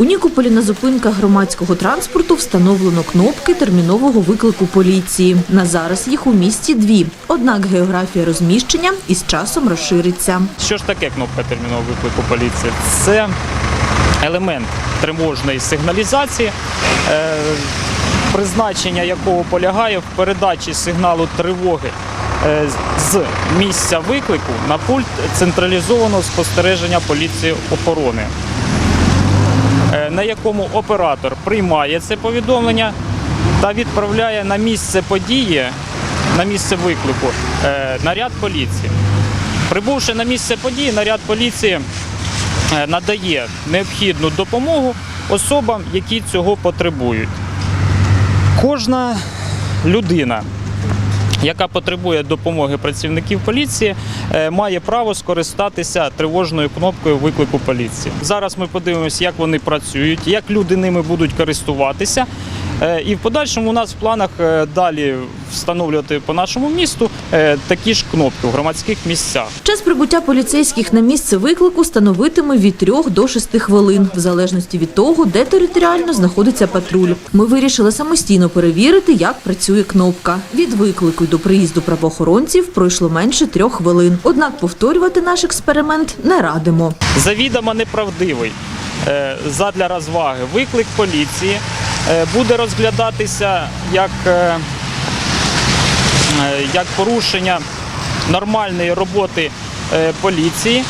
У Нікополі на зупинках громадського транспорту встановлено кнопки термінового виклику поліції. На зараз їх у місті дві. Однак географія розміщення із часом розшириться. Що ж таке кнопка термінового виклику поліції? Це елемент тривожної сигналізації, е, призначення якого полягає в передачі сигналу тривоги е, з місця виклику на пульт централізованого спостереження поліції охорони, на якому оператор приймає це повідомлення та відправляє на місце події, на місце виклику е, наряд поліції. Прибувши на місце події, наряд поліції е, надає необхідну допомогу особам, які цього потребують. Кожна людина, яка потребує допомоги працівників поліції, е, має право скористатися тривожною кнопкою виклику поліції. Зараз ми подивимося, як вони працюють, як люди ними будуть користуватися. Е, І в подальшому у нас в планах е, далі встановлювати по нашому місту е, такі ж кнопки в громадських місцях. Час прибуття поліцейських на місце виклику становитиме від 3 до 6 хвилин, в залежності від того, де територіально знаходиться патруль. Ми вирішили самостійно перевірити, як працює кнопка. Від виклику до приїзду правоохоронців пройшло менше трьох хвилин. Однак повторювати наш експеримент не радимо. завідомо неправдивий задля розваги виклик поліції буде розглядатися як, е, е, як порушення нормальної роботи е, поліції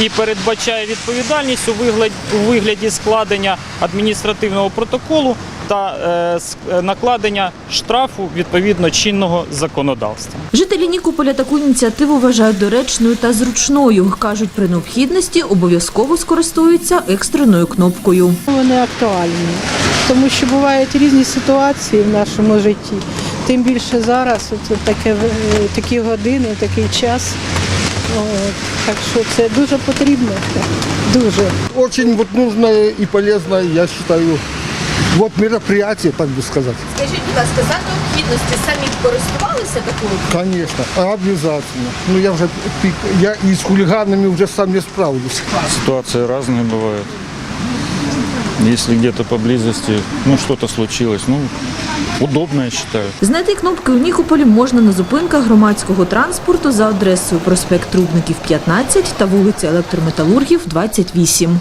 і передбачає відповідальність у вигляді, у вигляді складення адміністративного протоколу та е, е, накладення штрафу відповідно чинного законодавства. Жителі Нікополя таку ініціативу вважають доречною та зручною. кажуть, при необхідності обов'язково скористуються екстреною кнопкою. Вони актуальні, тому що бувають різні ситуації в нашому житті. Тим більше зараз, от таке, е, такі години, такий час. От, так що це дуже потрібно. Дуже. Очень вот нужное и полезное, я считаю, вот мероприятие, так бы сказать. Скажіть, будь ласка, за необхідності самі користувалися такою? Конечно, обязательно. Ну я уже пик- я и с хулиганами уже сам не справлюсь. Ситуации разные бывают. Если где-то поблизости, ну, что-то случилось, ну, удобно, я считаю. Знайти кнопки у Нікополі можна на зупинках громадського транспорту за адресою проспект Трубників 15 та вулиця Електрометалургів 28.